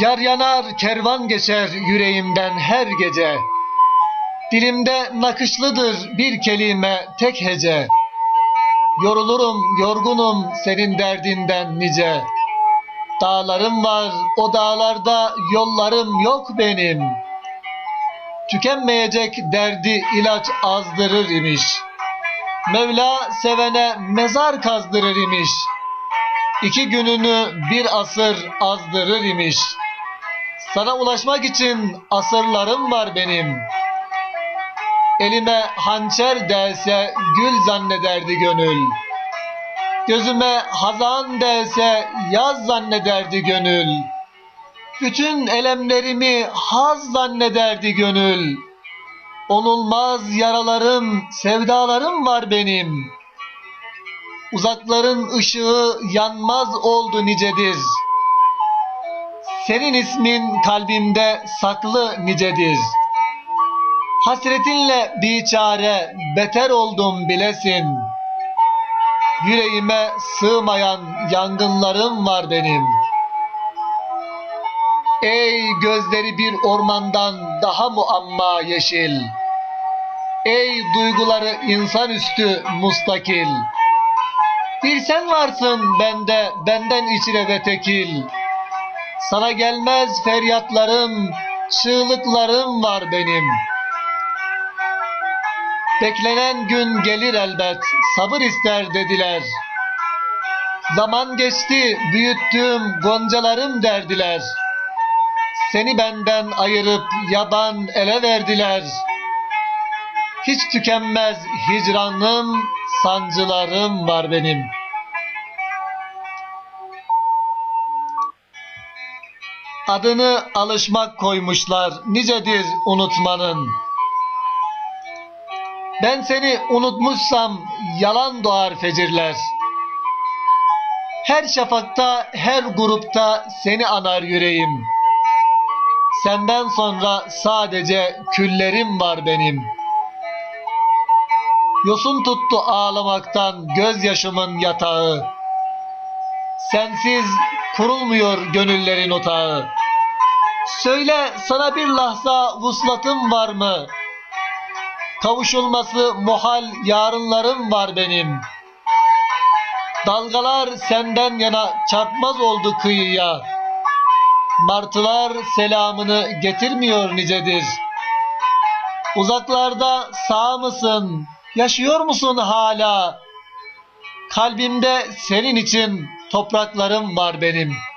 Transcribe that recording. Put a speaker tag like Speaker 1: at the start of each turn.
Speaker 1: Yar yanar kervan geçer yüreğimden her gece. Dilimde nakışlıdır bir kelime tek hece. Yorulurum yorgunum senin derdinden nice. Dağlarım var o dağlarda yollarım yok benim. Tükenmeyecek derdi ilaç azdırır imiş. Mevla sevene mezar kazdırır imiş. İki gününü bir asır azdırır imiş. Sana ulaşmak için asırlarım var benim. Elime hançer değse gül zannederdi gönül. Gözüme hazan değse yaz zannederdi gönül. Bütün elemlerimi haz zannederdi gönül. Onulmaz yaralarım, sevdalarım var benim. Uzakların ışığı yanmaz oldu nicedir. Senin ismin kalbimde saklı nicedir. Hasretinle biçare beter oldum bilesin. Yüreğime sığmayan yangınlarım var benim. Ey gözleri bir ormandan daha muamma yeşil. Ey duyguları insanüstü mustakil. Bir sen varsın bende, benden içine ve tekil. Sana gelmez feryatlarım, çığlıklarım var benim. Beklenen gün gelir elbet, sabır ister dediler. Zaman geçti, büyüttüğüm goncalarım derdiler. Seni benden ayırıp yaban ele verdiler. Hiç tükenmez hicranım, sancılarım var benim. Adını alışmak koymuşlar, nicedir unutmanın. Ben seni unutmuşsam yalan doğar fecirler. Her şafakta, her grupta seni anar yüreğim. Senden sonra sadece küllerim var benim. Yosun tuttu ağlamaktan gözyaşımın yatağı. Sensiz kurulmuyor gönüllerin otağı. Söyle sana bir lahza vuslatım var mı? Kavuşulması muhal yarınlarım var benim. Dalgalar senden yana çarpmaz oldu kıyıya. Martılar selamını getirmiyor nicedir. Uzaklarda sağ mısın? Yaşıyor musun hala? Kalbimde senin için topraklarım var benim.''